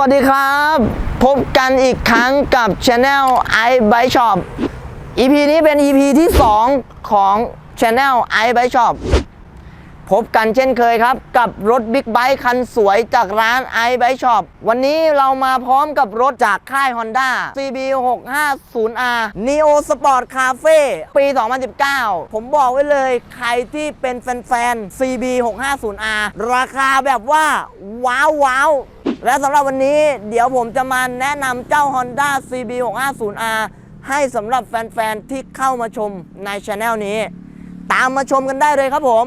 วัสดีครับ พบกันอีกครั้งกับ Channel i b i Shop EP นี้เป็น EP ที่ 2 ของ Channel i b i Shop พบกันเช่นเคยครับกับรถบิ๊กไบค์คันสวยจากร้าน i b i Shop วันนี้เรามาพร้อมกับรถจากค่าย Honda CB 650R Neo Sport Cafe ปี 2019 ผมบอกไว้เลยใครที่เป็นแฟนๆ CB 650R ราคาแบบว่า ว้าวว้าว และสำหรับวันนี้เดี๋ยวผมจะมาแนะนำเจ้า Honda CB 650R ให้สำหรับแฟน ๆ ที่เข้ามาชมในช anel นี้ ตามมาชมกันได้เลยครับผม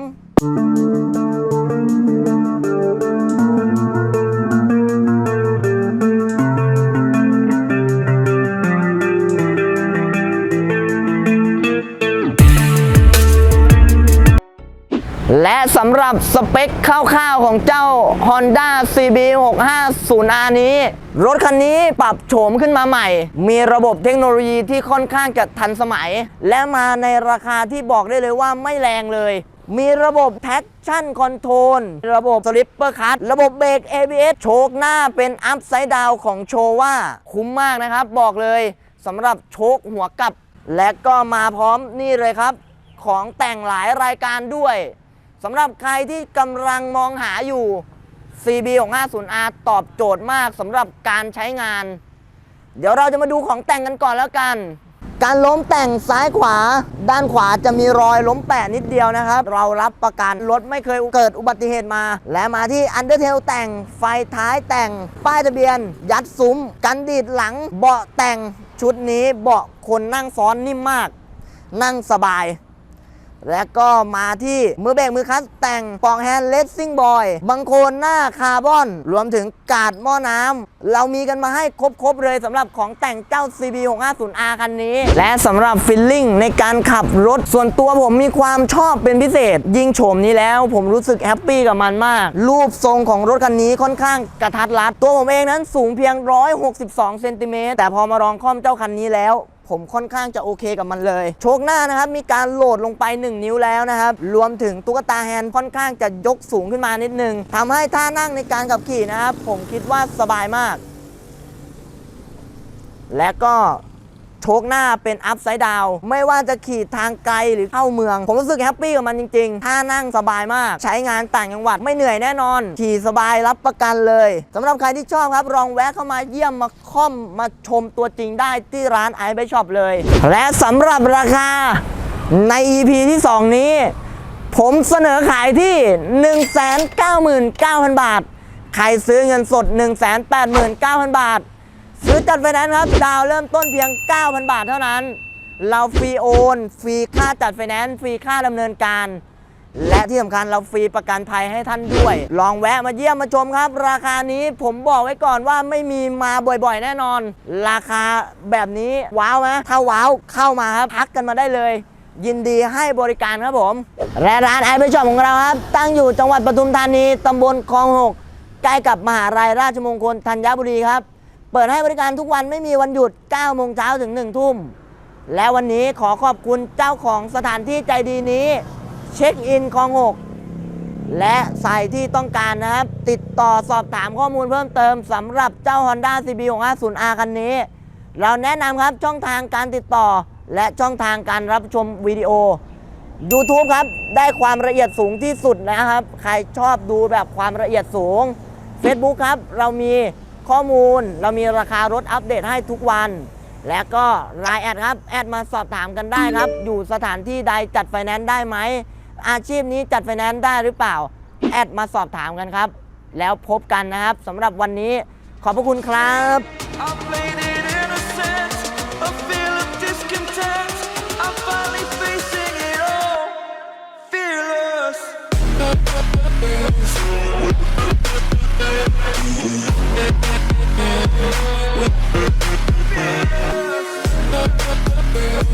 สำหรับสเปคคร่าวๆของเจ้า Honda CB 650R นี้ รถคันนี้ปรับโฉมขึ้นมาใหม่ มีระบบเทคโนโลยีที่ค่อนข้างจะทันสมัย และมาในราคาที่บอกได้เลยว่าไม่แรงเลย มีระบบ traction control ระบบ slipper cut ระบบเบรก ABS โชคหน้าเป็น upside down ของโชว่าคุ้มมากนะครับ บอกเลยสำหรับโชคหัวกลับ และก็มาพร้อมนี่เลยครับ ของแต่งหลายรายการด้วย สำหรับใครที่กำลังมองหาอยู่ CB 650R ตอบโจทย์มากสำหรับการใช้งาน เดี๋ยวเราจะมาดูของแต่งกันก่อนแล้วกัน การล้มแต่งซ้ายขวา ด้านขวาจะมีรอยล้มแปะนิดเดียวนะครับ เรารับประกันรถไม่เคยเกิดอุบัติเหตุมา และมาที่อันเดอร์เทลแต่งไฟท้ายแต่ง ป้ายทะเบียน ยัดซุ้ม กันดีดหลัง เบาะแต่งชุดนี้เบาะคนนั่งซ้อนนิ่มมาก นั่งสบาย และก็มาที่มือเบรกมือคลัตช์แต่งปองแฮนด์เลสซิ่งบอยบังโคนหน้าคาร์บอน รวมถึงกาดหม้อน้ำ เรามีกันมาให้ครบๆเลยสำหรับของแต่งเจ้า CB 650R คันนี้ และสำหรับฟิลลิ่งในการขับรถ ส่วนตัวผมมีความชอบเป็นพิเศษ ยิงโฉมนี้แล้วผมรู้สึกแฮปปี้กับมันมาก รูปทรงของรถคันนี้ค่อนข้างกระทัดรัด ตัวผมเองนั้นสูงเพียง 162 เซนติเมตรแต่พอมาลองค่อมเจ้าคันนี้แล้ว ผมค่อนข้างจะโอเคกับมันเลย โชคหน้านะครับ มีการโหลดลงไป 1 นิ้วแล้วนะครับ รวมถึงตุ๊กตาแฮนด์ค่อนข้างจะยกสูงขึ้นมานิดนึงทำให้ท่านั่งในการขับขี่นะครับ ผมคิดว่าสบายมาก และก็ โชคหน้าเป็นอัพไซด์ดาวไม่ว่าจะขี่ทางไกลหรือเข้าเมือง ผมรู้สึกแฮปปี้กับมันจริงๆท่านั่งสบายมาก ใช้งานต่างจังหวัดไม่เหนื่อยแน่นอน ขี่สบายรับประกันเลยสำหรับใครที่ชอบครับลองแวะเข้ามาเยี่ยมมาค่อมมาชมตัวจริงได้ที่ร้านไอไปช็อปเลย และสำหรับราคาใน EP ที่ 2 นี้ ผมเสนอขายที่ 199,000 บาท ใครซื้อเงินสด 189,000 บาท ซื้อจัดไฟแนนซ์ครับ ดาวเริ่มต้นเพียง 9,000 บาทเท่านั้น เราฟรีโอน ฟรีค่าจัดไฟแนนซ์ ฟรีค่าดำเนินการ และที่สำคัญเราฟรีประกันภัยให้ท่านด้วย ลองแวะมาเยี่ยมมาชมครับ ราคานี้ผมบอกไว้ก่อนว่าไม่มีมาบ่อยๆ แน่นอน ราคาแบบนี้ว้าวไหมถ้าว้าวเข้ามาครับพักกันมาได้เลยยินดีให้บริการครับผม และร้านไอเบชอปของเราครับ ตั้งอยู่จังหวัดปทุมธานี ตำบลคลองหกใกล้กับมหาลัยราชมงคลธัญบุรีครับ เปิดให้บริการทุกวันไม่มีวันหยุด 9 โมงเช้าถึง 1 ทุ่ม และวันนี้ขอขอบคุณเจ้าของสถานที่ใจดีนี้ เช็คอินคลองหกและใส่ที่ต้องการนะครับ ติดต่อสอบถามข้อมูลเพิ่มเติมสำหรับเจ้า Honda CB 650R คันนี้ เราแนะนำครับช่องทางการติดต่อ และช่องทางการรับชมวิดีโอ YouTube ครับ ได้ความละเอียดสูงที่สุดนะครับ ใครชอบดูแบบความละเอียดสูง Facebook ครับเรามี ข้อมูล เรามีราคารถอัปเดตให้ทุกวัน และก็ไลน์แอดครับ แอดมาสอบถามกันได้ครับ อยู่สถานที่ใดจัดไฟแนนซ์ได้ไหม อาชีพนี้จัดไฟแนนซ์ได้หรือเปล่า แอดมาสอบถามกันครับ แล้วพบกันนะครับสำหรับวันนี้ขอบพระคุณครับ Yeah. Yeah.